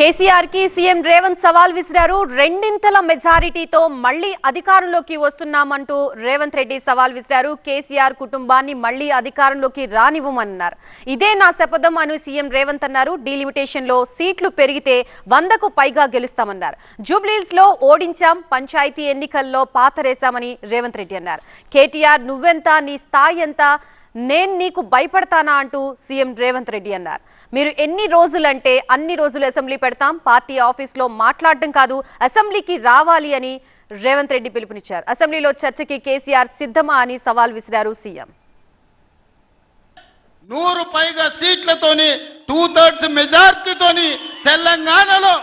కేసీఆర్కి సీఎం రేవంత్ సవాల్ విసిరారు. రెండింతల మెజారిటీతో మళ్ళీ అధికారంలోకి వస్తున్నామంటూ రేవంత్ రెడ్డి సవాల్ విసిరారు. కేసీఆర్ కుటుంబాన్ని మళ్ళీ అధికారంలోకి రానివ్వమన్నారు. ఇదే నా శపథం అని సీఎం రేవంత్ అన్నారు. డీలిమిటేషన్లో సీట్లు పెరిగితే వందకు పైగా గెలుస్తామన్నారు. జూబ్లీస్లో ఓడించాం. పంచాయతీ ఎన్నికల్లో పాతరేశామని రేవంత్ రెడ్డి అన్నారు. కేటీఆర్ నువ్వెంత నీ స్థాయి ఎంత నేను నీకు భయపడతానా అంటూ సీఎం రేవంత్ రెడ్డి అన్నారు. మీరు ఎన్ని రోజులంటే అన్ని రోజులు అసెంబ్లీ పెడతాం పార్టీ ఆఫీస్లో మాట్లాడడం కాదు అసెంబ్లీకి రావాలి అని రేవంత్ రెడ్డి పిలుపునిచ్చారు. అసెంబ్లీలో చర్చకి కేసీఆర్ సిద్ధమా అని సవాల్ విసిరారు సీఎం. నూరు పైగా సీట్లతోని టూ థర్డ్స్ మెజార్టీతోని తెలంగాణలో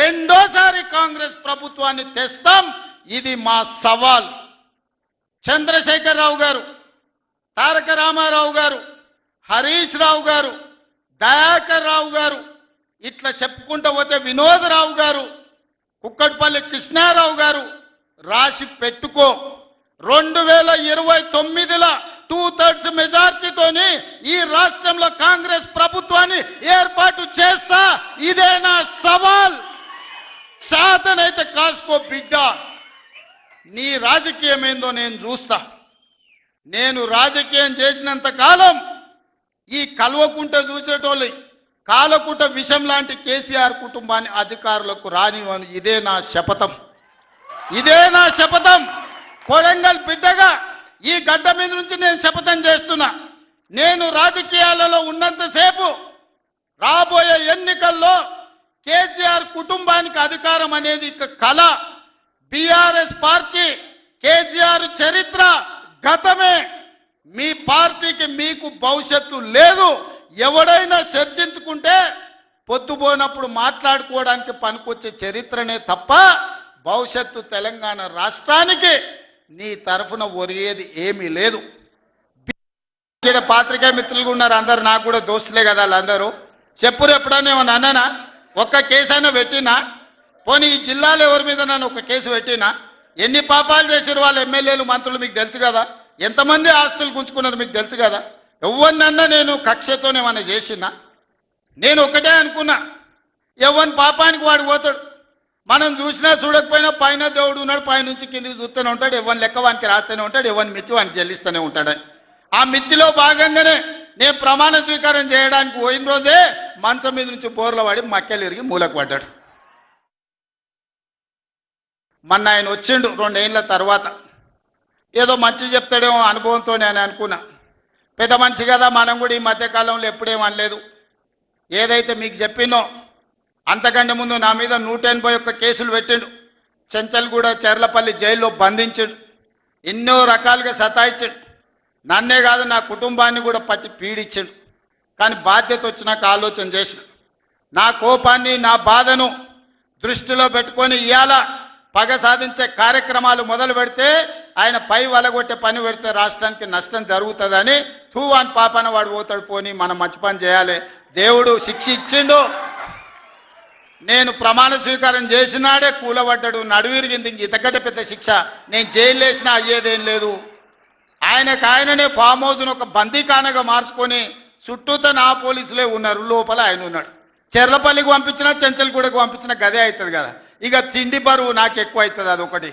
రెండోసారి కాంగ్రెస్ ప్రభుత్వాన్ని తెస్తాం ఇది మా సవాల్. చంద్రశేఖరరావు గారు తారక రామారావు గారు హరీష్ రావు గారు దయాకర్ రావు గారు ఇట్లా చెప్పుకుంటూ పోతే వినోదరావు గారు కుక్కట్పల్లి కృష్ణారావు గారు రాసి పెట్టుకో. రెండు వేల ఇరవై తొమ్మిదిలో టూ థర్డ్స్ మెజార్టీతోని ఈ రాష్ట్రంలో కాంగ్రెస్ ప్రభుత్వాన్ని ఏర్పాటు చేస్తా. ఇదే నా సవాల్. శాతనైతే కాసుకో బిడ్డ. నీ రాజకీయం ఏందో నేను చూస్తా. నేను రాజకీయం చేసినంత కాలం ఈ కల్వకుంట చూసేటోళ్ళు కాలకుంట విషం లాంటి కేసీఆర్ కుటుంబాన్ని అధికారులకు రానివ్వను. ఇదే నా శపథం. ఇదే నా శపథం. కొడంగల్ బిడ్డగా ఈ గడ్డ మీద నుంచి నేను శపథం చేస్తున్నా. నేను రాజకీయాలలో ఉన్నంతసేపు రాబోయే ఎన్నికల్లో కేసీఆర్ కుటుంబానికి అధికారం అనేది ఇక కళ. బీఆర్ఎస్ పార్టీ కేసీఆర్ చరిత్ర గతం పార్టీకి మీకు భవిష్యత్తు లేదు. ఎవడైనా చర్చించుకుంటే పొద్దుపోయినప్పుడు మాట్లాడుకోవడానికి పనికొచ్చే చరిత్రనే తప్ప భవిష్యత్తు తెలంగాణ రాష్ట్రానికి నీ తరఫున ఒరిగేది ఏమీ లేదు. ఇక్కడ పాత్రికా మిత్రులు ఉన్నారు. అందరు నాకు కూడా దోస్తులే కదా వాళ్ళందరూ. చెప్పురు ఎప్పుడైనా ఏమన్నా అన్నానా? ఒక్క కేసు అయినా పెట్టినా? పోనీ ఈ జిల్లాలో ఎవరి మీద నన్ను ఒక కేసు పెట్టినా? ఎన్ని పాపాలు చేసారు వాళ్ళు ఎమ్మెల్యేలు మంత్రులు మీకు తెలుసు కదా? ఎంతమంది ఆస్తులు గుంజుకున్నారు మీకు తెలుసు కదా? ఎవరినన్నా నేను కక్షతోనేమన్నా చేసినా నేను ఒకటే అనుకున్నా ఎవరిని పాపానికి వాడు పోతాడు. మనం చూసినా చూడకపోయినా పైన దేవుడు ఉన్నాడు పైనుంచి కిందికి చూస్తూనే ఉంటాడు ఎవరిని లెక్క వానికి రాస్తూనే ఉంటాడు ఎవరిని మిత్తి వానికి చెల్లిస్తూనే ఉంటాడని ఆ మిత్తిలో భాగంగానే నేను ప్రమాణ స్వీకారం చేయడానికి పోయిన రోజే మంచం మీద నుంచి బోర్ల పడి మక్కెలు ఇరిగి మూలకు పడ్డాడు. మొన్న ఆయన వచ్చిండు రెండేళ్ళ తర్వాత. ఏదో మంచి చెప్తాడేమో అనుభవంతో నేను అనుకున్నా. పెద్ద మనిషి కదా మనం కూడా ఈ మధ్యకాలంలో ఎప్పుడేం అనలేదు. ఏదైతే మీకు చెప్పినో అంతకంటే ముందు నా మీద నూట ఎనభై ఒక్క కేసులు పెట్టిండు. చెంచల్గూడ చెర్లపల్లి జైల్లో బంధించాడు. ఎన్నో రకాలుగా సతాయించాడు. నన్నే కాదు నా కుటుంబాన్ని కూడా పట్టి పీడించాడు. కానీ బాధ్యత వచ్చినాక ఆలోచన చేసిన. నా కోపాన్ని నా బాధను దృష్టిలో పెట్టుకొని ఇవాళ పగ సాధించే కార్యక్రమాలు మొదలు పెడితే ఆయన పై వలగొట్టే పని పెడితే రాష్ట్రానికి నష్టం జరుగుతుందని తూ అని పాపన వాడు పోతాడు పోని మనం మంచి పని చేయాలి. దేవుడు శిక్ష ఇచ్చిండు నేను ప్రమాణ స్వీకారం చేసినాడే కూలబడ్డాడు నడువిరిగింది ఇంక ఇంతకంటే పెద్ద శిక్ష. నేను జైలు వేసినా అయ్యేదేం లేదు. ఆయనకు ఆయననే ఫామ్ హౌస్ను ఒక బందీకానగా మార్చుకొని చుట్టూత నా పోలీసులే ఉన్నారు లోపల ఆయన ఉన్నాడు. చెర్లపల్లికి పంపించినా చెంచల్గూడకు పంపించినా గదే అవుతుంది కదా. ఇక తిండి బరువు నాకు ఎక్కువ అవుతుంది అదొకటి.